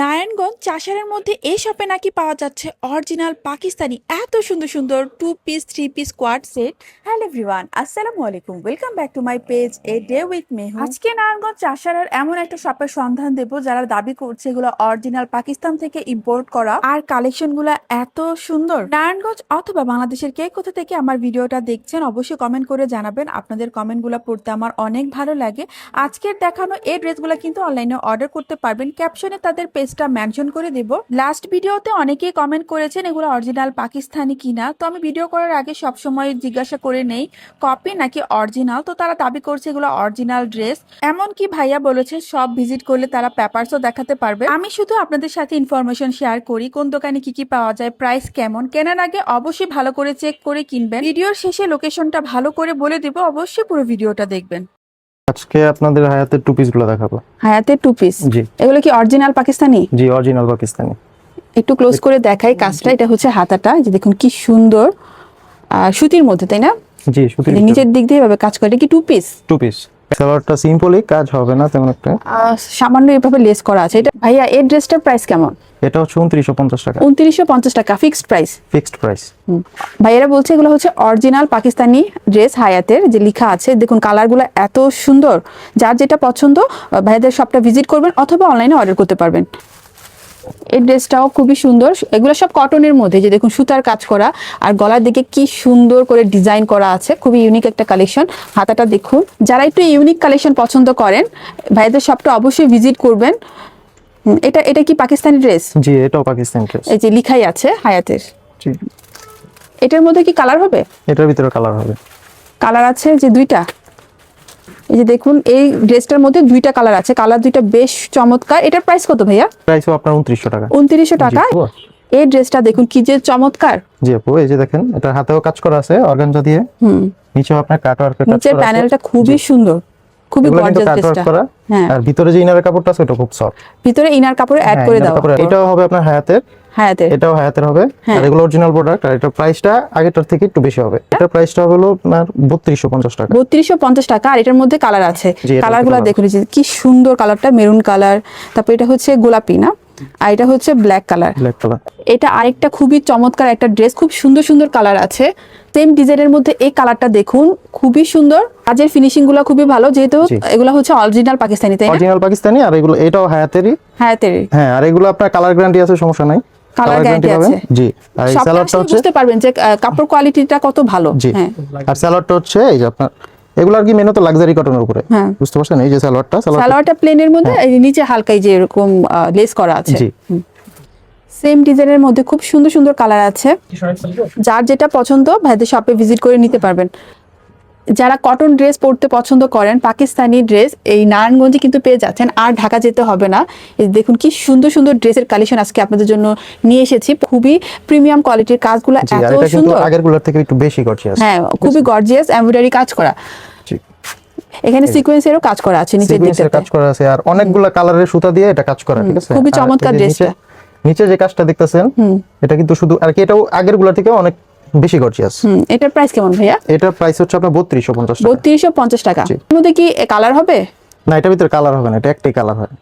নারায়ণগঞ্জ চাষারের মধ্যে এই শপে নাকি পাওয়া যাচ্ছে অরিজিনাল পাকিস্তানি এত সুন্দর সুন্দর two piece three piece quad set hello everyone আসসালামু আলাইকুম। Welcome back to my page a day with Mehu আজকে নারায়ণগঞ্জ চাষারের এমন একটা শপের সন্ধান দেব যারা দাবি করছে এগুলো অরিজিনাল পাকিস্তান থেকে ইম্পোর্ট করা আর কালেকশনগুলো এত সুন্দর। নারায়ণগঞ্জ অথবা বাংলাদেশের কে কোথা থেকে আমার ভিডিওটা দেখছেন অবশ্যই কমেন্ট করে জানাবেন। আপনাদের কমেন্টগুলো পড়তে আমার অনেক ভালো লাগে। আজকের দেখানো এই ড্রেসগুলো কিন্তু অনলাইনে অর্ডার করতে পারবেন। ক্যাপশনে তাদের পেজটা মেনশন করে দেব। লাস্ট ভিডিওতে অনেকেই কমেন্ট করেছেন এগুলো অরিজিনাল পাকিস্তানি কিনা। তো আমি ভিডিও করার আগে সবসময় জিজ্ঞাসা করে নেই কপি নাকি অরিজিনাল তো তারা দাবি করছে এগুলো অরিজিনাল ড্রেস এমন কি ভাইয়া বলেছে সব ভিজিট করলে তারা পেপারসও দেখাতে পারবে। আমি শুধু আপনাদের সাথে ইনফরমেশন শেয়ার করি, কোন দোকানে কি কি পাওয়া যায় প্রাইস কেমন? কেনার আগে অবশ্যই ভালো করে চেক করে কিনবেন। ভিডিওর শেষে লোকেশনটা ভালো করে বলে দিব, অবশ্যই পুরো ভিডিওটা দেখবেন। আজকে আপনাদের হায়াতের টু পিসগুলো দেখাবো। হায়াতের টু পিস জি। এগুলো কি অরিজিনাল পাকিস্তানি? জি অরিজিনাল পাকিস্তানি। একটু ক্লোজ করে দেখাই কাজটা এটা হচ্ছে হাতাটা যে দেখুন কি সুন্দর সুতির মধ্যে তাই না? জি সুতির নিচের দিক দিয়ে এভাবে কাজ করে এটা কি টু পিস টু পিস সালোয়ারটা সিম্পলই কাজ হবে না তেমন একটা। সামান্য এভাবে লেস করা আছে। এটা ভাইয়া এই ড্রেসটার প্রাইস কেমন? এটা হচ্ছে উনত্রিশশো পঞ্চাশ টাকা। উনত্রিশশো পঞ্চাশ টাকা ফিক্সড প্রাইস ফিক্সড প্রাইস ভাইয়েরা বলছে এগুলো হচ্ছে অরিজিনাল পাকিস্তানি ড্রেস হায়াতের যে লেখা আছে। দেখুন কালারগুলো এত সুন্দর। যার যেটা পছন্দ ভাইয়াদের শপটা ভিজিট করবেন অথবা অনলাইনে অর্ডার করতে পারবেন। এই ড্রেসটাও খুবই সুন্দর। এগুলো সব কটনের মধ্যে যে দেখুন সুতার কাজ করা। আর গলার দিকে কি সুন্দর করে ডিজাইন করা আছে খুবই ইউনিক একটা কালেকশন হাতাটা দেখুন। যারা একটু ইউনিক কালেকশন পছন্দ করেন ভাইদের শপটা অবশ্যই ভিজিট করবেন। এটা এটা কি পাকিস্তানি ড্রেস জি এটাও পাকিস্তানি ড্রেস এই যে লিখাই আছে হায়াতের। জি। এটার মধ্যে কি কালার হবে? এটার ভিতরে কালার হবে। কালার আছে যে দুইটা? এই যে দেখুন এই ড্রেসটার মধ্যে দুইটা কালার আছে। কালার দুইটা বেশ চমৎকার। এটার প্রাইস কত ভাইয়া? প্রাইসও আপনার উনত্রিশশো টাকা। উনত্রিশশো টাকা? এই ড্রেসটা দেখুন কি যে চমৎকার। জি আপু এই যে দেখেন এটা হাতেও কাজ করা আছে অর্গানজা দিয়ে। হুম। নিচেও আপনার কাট ওয়ার্কের কাজ করা আছে। প্যানেলটা খুবই সুন্দর খুবই গর্জিয়াস কাট ওয়ার্ক ড্রেসটা। করা। হ্যাঁ। আর ভিতরে যে ইনারের কাপড়টা আছে ওটা খুব সফট ভিতরে ইনার কাপড় অ্যাড করে দাও। এটাও হবে আপনার হায়াতের। হায়াতের। এটাও হায়াতের হবে। হ্যাঁ। আর এগুলো অরিজিনাল প্রোডাক্ট আর এটার প্রাইসটা আগেরটার থেকে একটু বেশি হবে। এটার প্রাইসটা হলো আপনার বত্রিশশো পঞ্চাশ টাকা। বত্রিশশো পঞ্চাশ টাকা আর এটার মধ্যে কালার আছে। জি, এটার কালারগুলা দেখুন কি সুন্দর কালারটা মেরুন কালার তারপর এটা হচ্ছে গোলাপি না? আর এটা হচ্ছে ব্ল্যাক কালার ব্ল্যাক কালার এটা আরেকটা খুবই চমৎকার একটা ড্রেস খুব সুন্দর সুন্দর কালার আছে। সেম ডিজাইনের মধ্যে এই কালারটা দেখুন খুবই সুন্দর। কাজের ফিনিশিংগুলো খুবই ভালো যেহেতু। এগুলো হচ্ছে অরিজিনাল পাকিস্তানি তাই অরিজিনাল পাকিস্তানি আর এগুলো এটাও হায়াতেরই। হ্যাঁ হ্যাঁ আর এগুলো আপনার কালার গ্যারান্টি আছে সমস্যা নাই। Guarantee guarantee আছে। জি। আর এই সবটা হচ্ছে বুঝতে পারবেন যে কাপড় কোয়ালিটিটা কত ভালো। জি। হ্যাঁ। আর স্যালাডটা হচ্ছে এই যে আপনার এগুলো আর কি মেনু তো লাক্সারি কটনের উপরে? হ্যাঁ। বুঝতে পারছেন? এই যে স্যালাড সালোয়ারটা প্লেনের মধ্যে এই নিচে হালকা এই যে এরকম লেস করা আছে। জি। সেম ডিজাইনের মধ্যে খুব সুন্দর সুন্দর কালার আছে। যার যেটা পছন্দ ভাইদের শপে ভিজিট করে নিতে পারবেন। যারা কটন ড্রেস পরতে পছন্দ করেন পাকিস্তানি ড্রেস এই নারায়ণগঞ্জে কিন্তু পেয়ে যাচ্ছেন। আর ঢাকা যেতে হবে না। দেখুন কি সুন্দর সুন্দর ড্রেসের কালেকশন আজকে আপনাদের জন্য নিয়ে এসেছি। খুবই প্রিমিয়াম কোয়ালিটির কাজগুলো এত সুন্দর। আগেরগুলোর থেকে একটু বেশি আছে হ্যাঁ খুবই গর্জিয়াস এমব্রয়ডারি কাজ করা। এখানে সিকোয়েন্সেরও কাজ করা আছে নিচের দিকটাতে কাজ করা আছে আর অনেকগুলা কালারের সুতা দিয়ে এটা কাজ করা ঠিক আছে? খুবই চমৎকার ড্রেসটা। নিচে- নিচে যে কাজটা দেখতেছেন এটা কিন্তু শুধু আর কি এটাও আগেরগুলা থেকে অনেক বেশি গর্জিয়াস হুম এটার প্রাইস কেমন ভাইয়া? এটার প্রাইস হচ্ছে আপনার বত্রিশশো পঞ্চাশ টাকা। বত্রিশশো পঞ্চাশ টাকা। এর মধ্যে কি কালার হবে? না এটার ভিতরে কালার হবে না এটা একটাই কালার হয়।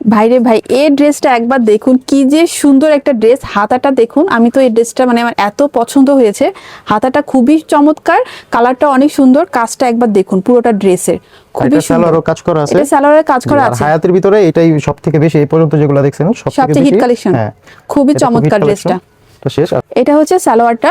ভাইরে ভাই এই ড্রেসটা একবার দেখুন কি যে সুন্দর একটা ড্রেস হাতাটা দেখুন আমি তো এই ড্রেসটা মানে আমার এত পছন্দ হয়েছে। হাতাটা খুবই চমৎকার কালারটা অনেক সুন্দর কাজটা একবার দেখুন পুরোটা ড্রেসের খুবই এটা সুন্দর। কাজ করা আছে। এটা সালোয়ারের কাজ করা আছে। হায়াতের ভিতরে এটাই সব থেকে বেশি এই পর্যন্ত যেগুলো দেখছেন সব থেকে হিট বেশি কালেকশন হ্যাঁ। খুবই চমৎকার ড্রেসটা তো শেষ এটা হচ্ছে সালোয়ারটা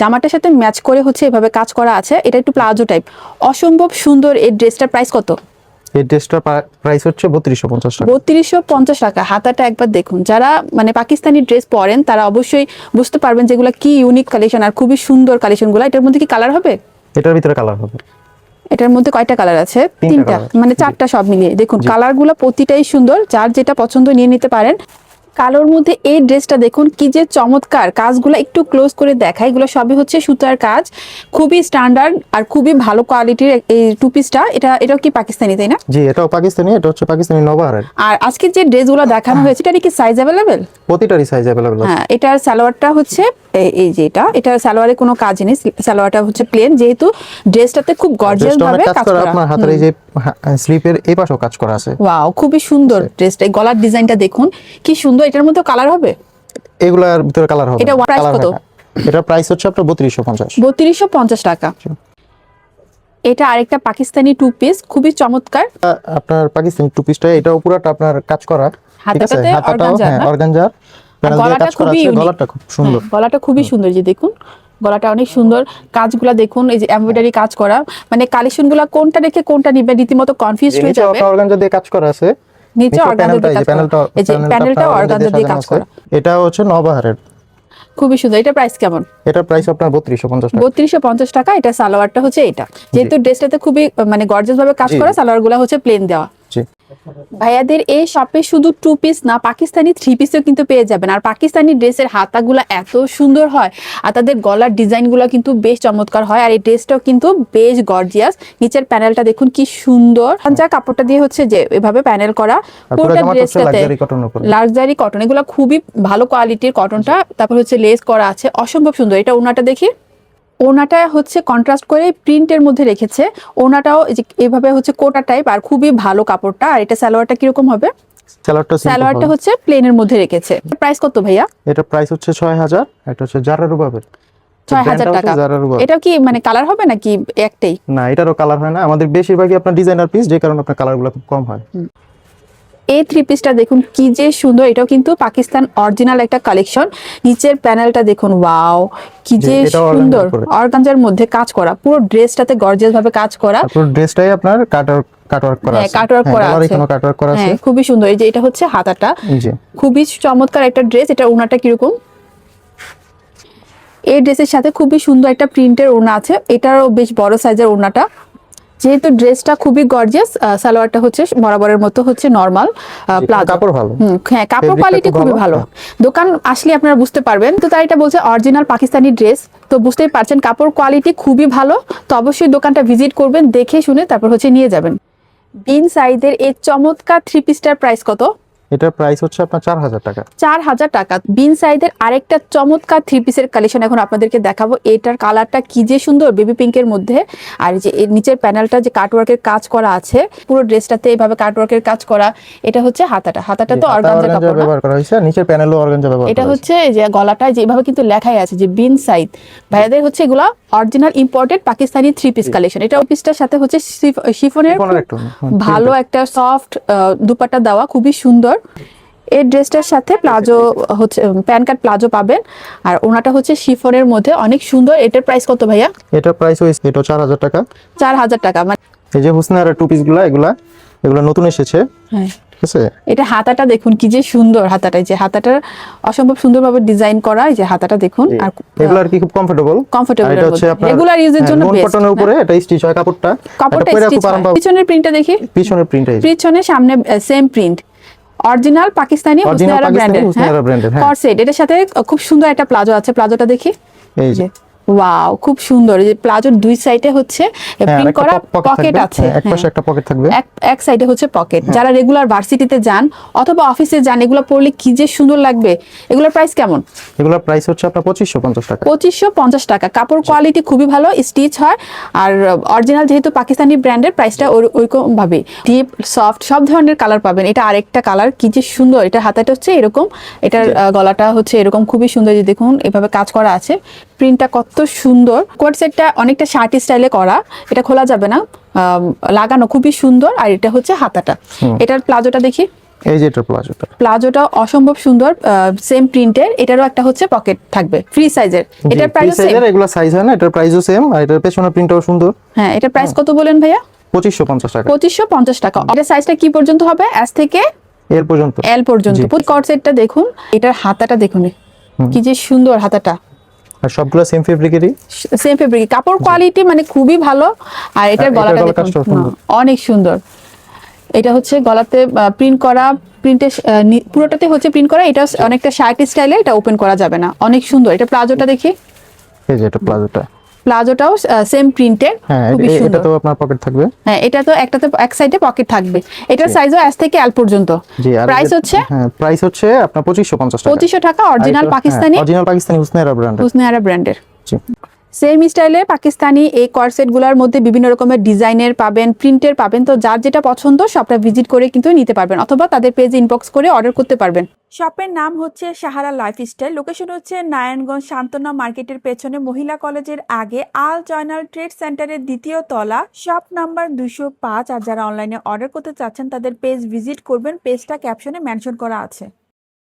জামাটার সাথে ম্যাচ করে হচ্ছে এভাবে কাজ করা আছে। এটা একটু প্লাজো টাইপ। অসম্ভব সুন্দর এই ড্রেসটার প্রাইস কত? এই ড্রেসটার প্রাইস হচ্ছে বত্রিশশো পঞ্চাশ টাকা। বত্রিশশো পঞ্চাশ টাকা। হাতাটা একবার দেখুন। যারা মানে পাকিস্তানি ড্রেস পরেন তারা অবশ্যই বুঝতে পারবেন যেগুলো কি ইউনিক কালেকশন আর খুবই সুন্দর কালেকশনগুলো এটার মধ্যে কি কালার হবে? এটার ভিতরে কালার হবে। এটার মধ্যে কয়টা কালার আছে? তিনটা তিনটা। মানে চারটা সব মিলিয়ে। দেখুন কালারগুলো প্রতিটাই সুন্দর। যার যেটা পছন্দ নিয়ে নিতে পারেন। কালোর মধ্যে এই ড্রেসটা দেখুন কি যে চমৎকার। কাজগুলো একটু ক্লোজ করে দেখায় এগুলো সবই হচ্ছে সুতার কাজ। খুবই স্ট্যান্ডার্ড আর খুবই ভালো কোয়ালিটির এই টু। পিসটা এটা এটাও কি পাকিস্তানি তাই না? জি এটাও পাকিস্তানি এটা হচ্ছে পাকিস্তানি নবাহারের আর আজকে যে ড্রেসগুলো দেখানো হয়েছে এটা কি সাইজ অ্যাভেলেবেল প্রতিটারই সাইজ আছে। হ্যাঁ এটার সালোয়ারটা হচ্ছে এই- যে এটা এটা সালোয়ারে কোনো কাজ নেই সালোয়ারটা হচ্ছে প্লেন যেহেতু ড্রেসটাতে খুব গর্জিয়াস ভাবে কাজ করা আপনার হাতের এই যে স্লিপের এই পাশেও কাজ করা আছে। ওয়াও খুবই সুন্দর ড্রেসটা গলার ডিজাইনটা দেখুন কি সুন্দর এটার মধ্যে কালার হবে? এগুলার ভিতরে কালার হবে। এটা colour কত? হয়। এটার প্রাইস হচ্ছে আপনার বত্রিশশো পঞ্চাশ। বত্রিশশো পঞ্চাশ টাকা। এটা আরেকটা পাকিস্তানি টু পিস খুবই চমৎকার। আপনার পাকিস্তানি টু পিসটা এটাও পুরাটা আপনার কাজ করা। হাতাটাতে organza হ্যাঁ দিয়ে গলাটা খুবই গলাটা খুব সুন্দর। হ্যাঁ, গলাটা খুবই সুন্দর যে দেখুন। গলাটা অনেক সুন্দর। কাজগুলা দেখুন এই যে এমব্রয়ডারি কাজ করা। মানে কালেকশনগুলা কোনটা রেখে কোনটা নিবে রীতিমতো কনফিউজ হয়ে নিচে যাবে। অর্গানজা দিয়ে কাজ করা আছে। নিচে অর্গানজা দিয়ে কাজ করা। প্যানেলটা এই যে প্যানেলটা অর্গানজা দিয়ে কাজ করা। এটা হচ্ছে নবাহারের। খুবই সুন্দর। এটা প্রাইস কেমন? এটা প্রাইস আপনার বত্রিশশো পঞ্চাশ টাকা। বত্রিশশো পঞ্চাশ টাকা। এটা সালোয়ারটা হচ্ছে এটা। যেহেতু ড্রেসটাতে খুবই মানে গর্জাস ভাবে কাজ করা সালোয়ারগুলা হচ্ছে প্লেন দেওয়া। জি ভাইয়াদের এই শপে শুধু টু পিস না পাকিস্তানি থ্রি পিসও কিন্তু পেয়ে যাবেন। আর পাকিস্তানি ড্রেসের হাতাগুলো এত সুন্দর হয় আর তাদের গলার ডিজাইনগুলো কিন্তু বেশ চমৎকার হয় আর এই ড্রেসটাও কিন্তু বেশ গর্জিয়াস নিচের প্যানেলটা দেখুন কি সুন্দর। যা কাপড়টা দিয়ে হচ্ছে যে এভাবে প্যানেল করা পুরোটা ড্রেসটাতে লাক্সারি কটন এগুলো খুবই ভালো কোয়ালিটির কটনটা তারপর হচ্ছে লেস করা আছে অসম্ভব সুন্দর। এটা ওনাটা দেখি ওনাটা হচ্ছে কন্ট্রাস্ট করে প্রিন্টের মধ্যে রেখেছে। ওনাটাও এভাবে হচ্ছে কোটা টাইপ আর খুবই ভালো কাপড়টা। আর এটা সালোয়ারটা কীরকম হবে? সালোয়ারটা হচ্ছে প্লেনের মধ্যে রেখেছে। প্রাইস কত ভাইয়া? এটা প্রাইস হচ্ছে ছয় হাজার এটা হচ্ছে জারা রুবাবের ছয় হাজার টাকা। জারা এটা কি মানে কালার হবে নাকি একটাই? না এটারও কালার হয় না। আমাদের বেশিরভাগই আপনার ডিজাইনার পিস যে কারণে আপনার কালারগুলো খুব কম হয়। এই থ্রি পিসটা দেখুন কি যে সুন্দর এটাও কিন্তু পাকিস্তান অরিজিনাল একটা কালেকশন নিচের প্যানেলটা দেখুন ওয়াও কি যে সুন্দর। অর্গানজার মধ্যে কাজ করা পুরো ড্রেসটাতে গর্জিয়াস ভাবে কাজ করা। তারপর ড্রেসটাই আপনার কাটার কাটওয়ার্ক করা হ্যাঁ, আছে। cutwork করা আছে। কাটওয়ার্ক করা আছে। হ্যাঁ খুবই সুন্দর এই যে এটা হচ্ছে হাতাটা। খুবই চমৎকার একটা ড্রেস এটা ওনাটা কীরকম? এই ড্রেসের সাথে খুবই সুন্দর একটা প্রিন্টের ওড়না আছে এটারও বেশ বড় সাইজের ওড়নাটা। যেহেতু ড্রেসটা খুবই গর্জিয়াস সালোয়ারটা হচ্ছে বরাবরের মতো হচ্ছে নর্মাল প্লাজো। কাপড় ভালো। হ্যাঁ কাপড় কোয়ালিটি খুবই ভালো। ভালো দোকান আসলে আপনারা বুঝতে পারবেন। তো তাই এটা বলছে অরিজিনাল পাকিস্তানি ড্রেস তো বুঝতেই পারছেন কাপড় কোয়ালিটি খুবই ভালো। তো অবশ্যই দোকানটা ভিজিট করবেন দেখে শুনে তারপর হচ্ছে নিয়ে যাবেন। বিন সাইজের এই চমৎকার থ্রি পিসটার প্রাইস কত? এটার প্রাইস হচ্ছে আপনার চার হাজার টাকা। চার হাজার টাকা। বিন সাইজের আরেকটা চমৎকার থ্রি পিসের কালেকশন এখন আপনাদেরকে দেখাবো। এটার কালারটা কি যে সুন্দর বেবি পিঙ্কের মধ্যে। আর এই যে এর নিচের প্যানেলটা যে কাটওয়ার্কের কাজ করা আছে পুরো ড্রেসটাতে এইভাবে কাটওয়ার্কের কাজ করা এটা হচ্ছে হাতাটা। হাতাটা তো অর্গানজা কাপড় ব্যবহার করা হয়েছে নিচের প্যানেলও অর্গানজা ব্যবহার এটা হচ্ছে যে গলাটায় যেভাবে কিন্তু লেখাই আছে যে বিন সাইড ভাইয়াদের হচ্ছে এগুলো original imported Pakistani three piece collection এটা পিসটার সাথে হচ্ছে শিফনের হুম, ভালো একটা সফট দুপাট্টা দেওয়া খুবই সুন্দর। এই ড্রেসটার সাথে প্লাজো হচ্ছে প্যান কার্ড প্লাজো পাবেন। আর ওনাটা হচ্ছে শিফনের মধ্যে অনেক সুন্দর। এটার প্রাইস কত ভাইয়া? এটার প্রাইস হয়েছে এটা চার হাজার টাকা। চার হাজার টাকা মানে এই যে হুসনার টু পিসগুলা এগুলা এগুলা নতুন এসেছে। হ্যাঁ। ঠিক আছে? এটা হাতাটা দেখুন কি যে সুন্দর হাতাটা যে হাতাটা অসম্ভব সুন্দরভাবে ডিজাইন করা এই যে হাতাটা দেখুন আর এগুলো আর কি খুব কমফোর্টেবল Comfortable এটা হচ্ছে আপনার Regular use এর জন্য নন কটনের উপরে এটা স্টিচ হয় কাপড়টা। কাপড়টা স্টিচ পিছনের প্রিন্টটা দেখি? পিছনের প্রিন্ট এই পিছনে সামনে সেম প্রিন্ট অরিজিনাল পাকিস্তানি ব্র্যান্ডের হ্যাঁ। কর্সেট এটার সাথে খুব সুন্দর একটা প্লাজো আছে প্লাজোটা দেখি। এই যে। ওয়াও খুব সুন্দর। যে প্লাজোর দুই সাইডে হচ্ছে হ্যাঁ, প্রিন্ট করা পকেট আছে। হ্যাঁ, এক পাশে হ্যাঁ। একটা পকেট থাকবে। এক সাইডে হচ্ছে পকেট যারা রেগুলার ভার্সিটিতে যান অথবা অফিসে যান এগুলো পরলে কি যে সুন্দর লাগবে? এগুলোর প্রাইস কেমন? এগুলোর প্রাইস হচ্ছে আপনার পঁচিশশো পঞ্চাশ টাকা। পঁচিশশো পঞ্চাশ টাকা। কাপড় কোয়ালিটি খুবই ভালো স্টিচ হয়। আর অরিজিনাল যেহেতু পাকিস্তানি ব্র্যান্ডের প্রাইসটা ওইরকম ভাবে ডিপ সফট সব ধরনের কালার পাবেন। এটা আরেকটা কালার কি যে সুন্দর। এটা হাতাটা হচ্ছে এরকম। এটার গলাটা হচ্ছে এরকম। খুবই সুন্দর। যে দেখুন এভাবে কাজ করা আছে। প্রিন্টটা কত সুন্দর। কোয়ার সেটটা অনেকটা শার্ট স্টাইলে করা এটা খোলা যাবে না। লাগানো খুবই সুন্দর আর এটা হচ্ছে হাতাটা। এটার প্লাজোটা দেখি। এই যে এটার প্লাজোটা। প্লাজোটা অসম্ভব সুন্দর সেম প্রিন্টের এটারও একটা হচ্ছে পকেট থাকবে ফ্রি সাইজের এটার প্রাইস সাইজের এগুলো সাইজ হয় না এটার প্রাইসও সেম আর এটার পেছনের প্রিন্টটাও সুন্দর। হ্যাঁ এটার প্রাইস কত বলেন ভাইয়া? পঁচিশশো পঞ্চাশ টাকা। পঁচিশশো পঞ্চাশ টাকা। এটার সাইজটা কি পর্যন্ত হবে? এস থেকে এর পর্যন্ত। এল পর্যন্ত। কট সেটটা দেখুন এটার হাতাটা দেখুন। কি যে সুন্দর হাতাটা। আর সবগুলো সেম ফেব্রিকেরই সেম ফেব্রিক কাপড় কোয়ালিটি মানে খুবই ভালো। আর এটার গলাটা দেখুন অনেক সুন্দর। এটা হচ্ছে গলাতে প্রিন্ট করা প্রিন্টে পুরোটাতে হচ্ছে প্রিন্ট করা। এটা অনেকটা শার্ট স্টাইলে এটা ওপেন করা যাবে না। অনেক সুন্দর। এটা প্লাজোটা দেখি। এই যে এটা প্লাজোটা। প্লাজোটাও সেম প্রিন্টের হ্যাঁ খুবই সুন্দর সুন্দর। তো আপনার পকেট থাকবে। হ্যাঁ এটা তো একটা তো এক সাইডে পকেট থাকবে। এটার সাইজও এস থেকে এল পর্যন্ত। জি আর প্রাইস হচ্ছে হ্যাঁ প্রাইস হচ্ছে আপনার পঁচিশশো পঞ্চাশ টাকা। 2500 টাকা অরিজিনাল পাকিস্তানি অরিজিনাল পাকিস্তানি হুসনাইরা ব্র্যান্ডের হুসনাইরা ব্র্যান্ডের জি। সেম স্টাইলে পাকিস্তানি এই কর্সেটগুলোর মধ্যে বিভিন্ন রকমের ডিজাইনের পাবেন প্রিন্টের পাবেন, তো যার যেটা পছন্দ সবটা ভিজিট করে কিন্তু নিতে পারবেন অথবা তাদের পেজে ইনবক্স করে অর্ডার করতে পারবেন। শপের নাম হচ্ছে সাহারা লাইফস্টাইল লোকেশন হচ্ছে নারায়ণগঞ্জ শান্তনা মার্কেটের পেছনে মহিলা কলেজের আগে আল জয়নাল ট্রেড সেন্টারের দ্বিতীয় তলা। শপ নাম্বার দুশো পাঁচ আর যারা অনলাইনে অর্ডার করতে চাচ্ছেন তাদের পেজ ভিজিট করবেন পেজটা ক্যাপশনে মেনশন করা আছে।